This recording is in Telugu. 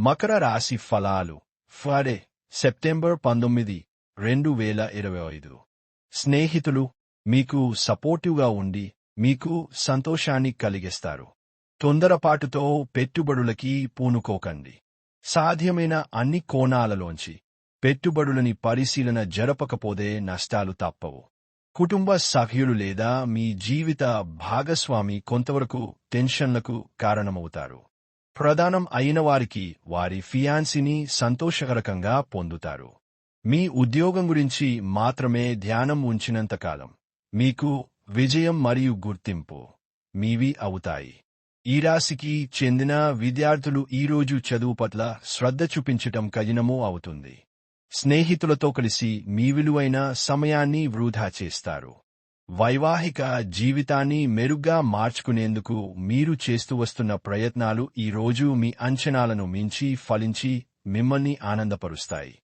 మకర రాశి ఫలాలు. ఫ్రైడే సెప్టెంబర్ పంతొమ్మిది రెండు వేల ఇరవై ఐదు. స్నేహితులు మీకు సపోర్టివ్గా ఉండి మీకు సంతోషాన్ని కలిగిస్తారు. తొందరపాటుతో పెట్టుబడులకి పూనుకోకండి. సాధ్యమైన అన్ని కోణాలలోంచి పెట్టుబడులని పరిశీలన జరపకపోతే నష్టాలు తప్పవు. కుటుంబ సభ్యులు లేదా మీ జీవిత భాగస్వామి కొంతవరకు టెన్షన్లకు కారణమవుతారు. ప్రధానం అయిన వారికి వారి ఫియాన్సీని సంతోషకరకంగా పొందుతారు. మీ ఉద్యోగం గురించి మాత్రమే ధ్యానం ఉంచినంతకాలం మీకు విజయం మరియు గుర్తింపు మీవి అవుతాయి. ఈ రాశికి చెందిన విద్యార్థులు ఈరోజు చదువు పట్ల శ్రద్ధ చూపించటం కఠినమూ అవుతుంది. స్నేహితులతో కలిసి మీ విలువైన సమయాన్ని వృధా చేస్తారు. వైవాహిక జీవితాన్ని మెరుగ్గా మార్చుకునేందుకు మీరు చేస్తూ వస్తున్న ప్రయత్నాలు ఈ రోజు మీ అంచనాలను మించి ఫలించి మిమ్మల్ని ఆనందపరుస్తాయి.